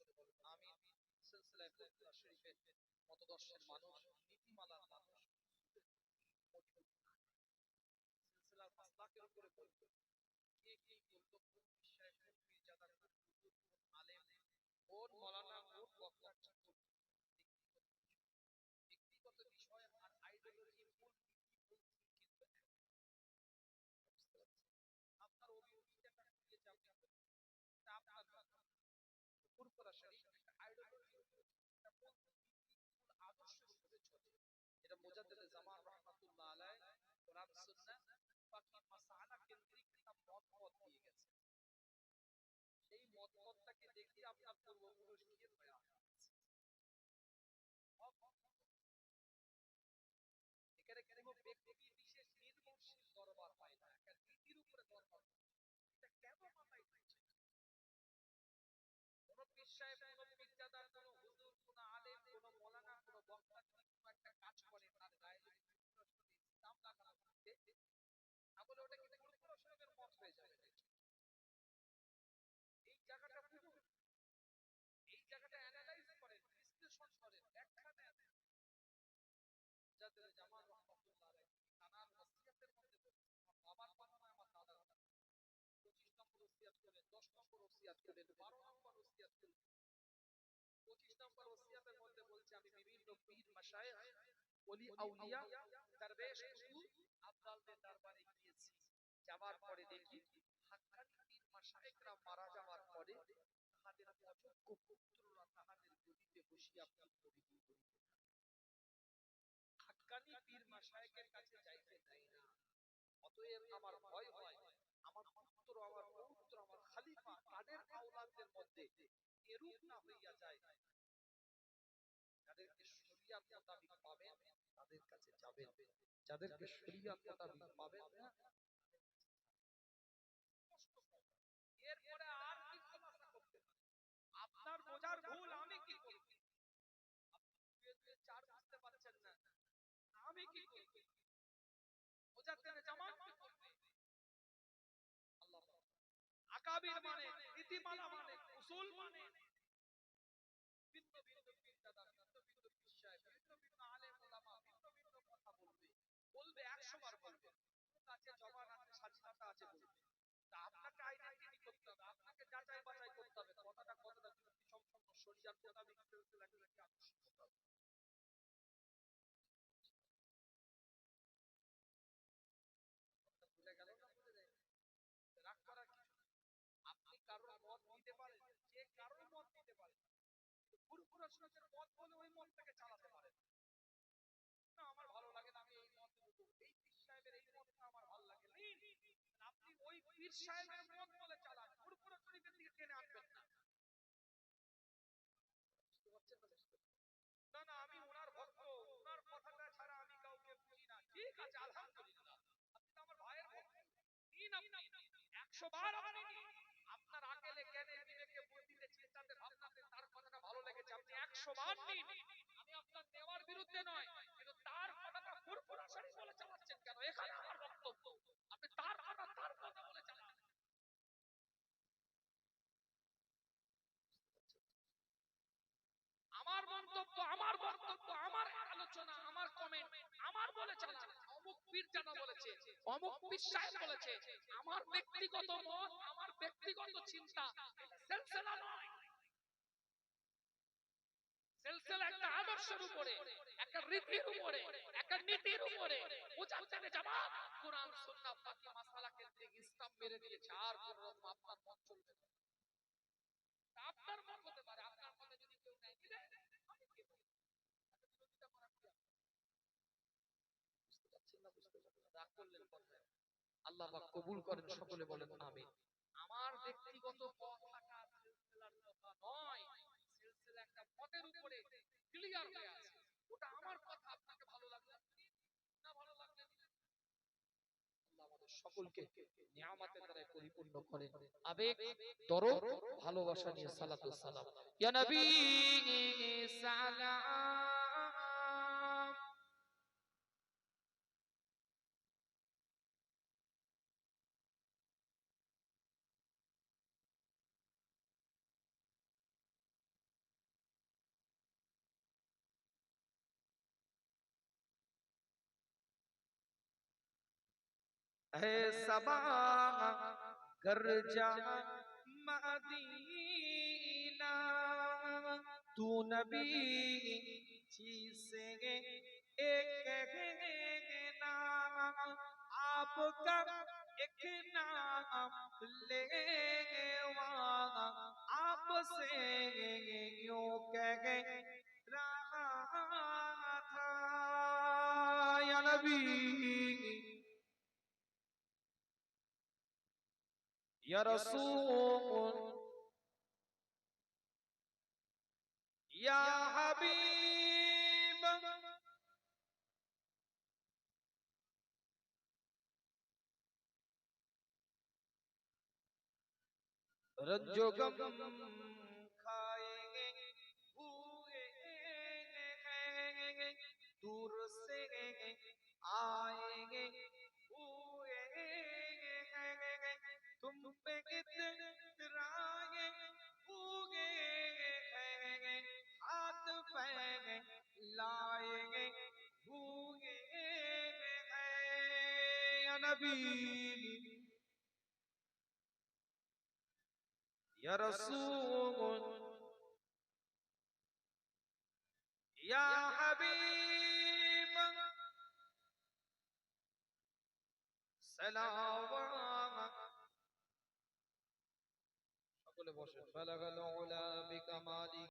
বলেন আমিন সিলসিলায়ে ফুরফুরা শরীফের মতদর্শের মানুষ নীতিমালার মানুষ। সিলসিলার মাসলাকের উপরে বলব কে কি বিষয়ে কোন পীরজাদা কোন হুজুর কোন আলেম কোন মাওলানা কোন বক্তা কি করল ব্যক্তিগত বিষয় আর আইডিওলজি মূল নীতি বলছি কিন্তু এক। বুঝতে পারছেন? আপনার অভিযোগটা দিয়ে যাবে তা আপনার ব্যাপার। ফুরফুরা শরীফ একটা আইডিওলজি এটা মূল নীতি মূল আদর্শ হিসেবে চলে এটা মুজাদ্দিদ জামান রাহমাতুল্লাহ আলাইহি কোরআন সুন্নাহ বাকি মাসালা কেন্দ্রিক একটা মত মত দিয়ে গেছে সেই মত মতটাকে দেখে আপনার পূর্বপুরুষ গিয়ে ধরে আসছে এখানে কোনো ব্যক্তি বিশেষ নির্ভরশীল দরবার পায় না একটা নীতির উপরে দরবার পায়। এটা কেন মাথায় ঢুকছে না? কোনো পীর সাহেব কোনো পীরজাদা কোনো হুজুর কোনো আলেম কোনো মৌলানা কোনো বক্তা যদি কোনো একটা কাজ করে তার গায়ে যদি ফুরফুরা শরীফ ইসলাম লাগানো থাকে তাহলে ওটা কিন্তু ফুরফুরা শরীফের মত হয়ে যাবে এই জায়গাটা বুঝুন এই জায়গাটা অ্যানালাইজ করেন বিশ্লেষণ করেন ব্যাখ্যা দেন যাদের জামাল রহমতুল্লাহ আলাইহি তানার ওসিয়তের মধ্যে বলছে আমার বাবার কথা নয় আমার দাদার কথা পঁচিশ নম্বর ওসিয়াত করলেন দশ নম্বর ওসিয়াত করলেন বারো নম্বর ওসিয়াত করলেন পঁচিশ নম্বর ওসিয়াতের মধ্যে বলছে আমি বিভিন্ন পীর মাশায়েখ ওলি, আউলিয়া, দরবেশ কুতুব আব্দালদের দরবারে গিয়েছি। যাওয়ার পরে দেখি হাক্কানি পীর, মাশায়েখরা মারা যাওয়ার পরে তাহাদের অযোগ্য পুত্ররা তাহাদের গদিতে বসিয়া পীর পরিধি করিতে। হাক্কানি পীর, মাশায়েখের কাছে যাইতে দেয় না। অতএব আমার ভয় হয়, আমার পুত্র আমার পৌত্র আমার খালিফা তাদের আওলাদদের মধ্যে এরূপ না হইয়া যায়। যাদেরকে শরিয়াত মোতাবিক পাবেন, তাদের কাছে যাবেন। যাদেরকে শরিয়াত মোতাবিক পাবেন না এরপরে আর কি খোলাসা করতে আপনার বোঝার ভুল আমি কি করব? চার বুঝতে পারছেন না আমি কি করব? বোঝাতে জামাত কি করবে আল্লাহ আকাবির মানে নীতিমালা মানে উসুল মানে ভিন্ন ভিন্ন পীরজাদা, ভিন্ন ভিন্ন পীর সাহেব, ভিন্ন ভিন্ন আলেম ওলামা, ভিন্ন ভিন্ন কথা বলবে। বলবে একশো বার বলবে। আছে জবান আছে স্বাধীনতা আছে বলবে। তা আপনাকে আইডেন্টিটি করতে হবে আপনাকে যাচাই বাছাই করতে হবে কথাটা কতটা যুক্তি সম্পন্ন শরিয়াত মোতাবেক সিলসিলা কি আদর্শ হতে হবে। কথাটা বুঝা গেল না বুঝে যায় রাগ করার কিছু নেই। আপনি কারোর মত নিতে পারেন যে কারোর মত নিতে পারেন কিন্তু ফুরফুরা শরীফের মত বলে ওই মতটাকে চালাতে পারেন না। আমার ভালো লাগে না আমি এই মত এই পীর সাহেবের এই মতটা আমার ভালো লাগে আপনি ওই পীর সাহেবের মত বলে চালান। ফুরফুরা শরীফের দিকে টেনে আনবেন না। না? না আমি ওনার ভক্ত। ওনার কথাটা ছাড়া আমি কাউকে বুঝি না। ঠিক আছে আলহামদুলিল্লাহ। আপনি তো আমার ভাইয়ের ভক্ত। নিন আপনি। একশো বার আপনি আপনার আকেলে জ্ঞানে বিবেকে বুদ্ধিতে চিন্তাতে ভাবনাতে তার কথাটা ভালো লেগেছে একশো নিন আমি আপনার নেওয়ার বিরুদ্ধে নয়, কিন্তু তার কথাটা ফুরফুরা শরীফ বলে চালাচ্ছেন কেন? এখানে আমার বক্তব্য। আপনি তার কথা তার কথা বলে চালাচ্ছেন। আমার মন্তব্য, আমার বক্তব্য, আমার আলোচনা, আমার কমেন্ট আমার বলে চালান। অমুক পীর জানা বলেছে, অমুক পীর সাহেব বলেছে, আমার ব্যক্তিগত মত, আমার ব্যক্তিগত চিন্তা সেলসেলা নয় সেলসেলা একটা উপরে, একটা রীতির উপরে, একটা নীতির উপরে কোরআন, সুন্নাহ বাকি মাসালা ইসলাম মেরে রকম আপনার মত চলবে আপনার মত হতে পারে, আপনার মতে যদি কেউ নাই দিলে আমি আল্লাহ কবুল করেন, সকলে বলেন, আমিন। আমার ব্যক্তিগত কথা নয় পথের উপরে ক্লিয়ার হয়ে আছে। ওটা আমার কথা আপনাকে ভালো লাগল? না ভালো লাগলে? না। সকলকে নিয়ামতের দ্বারা পরিপূর্ণ করে আবেগ দরদ ভালোবাসা নিয়ে সালাতু সালাম। ইয়া নবী সালাম। اے سبا کر جا مدینہ۔ تو نبی جی چیزیں ایک کہنا، آپ کا ایک نام لے آپ سے یوں کہیں یا رسول یا حبیب رجو گم دور سے آئیں گے يا رسول يا حبيب سلام. সকলে বসেন বালাগাল العلا বিকামালি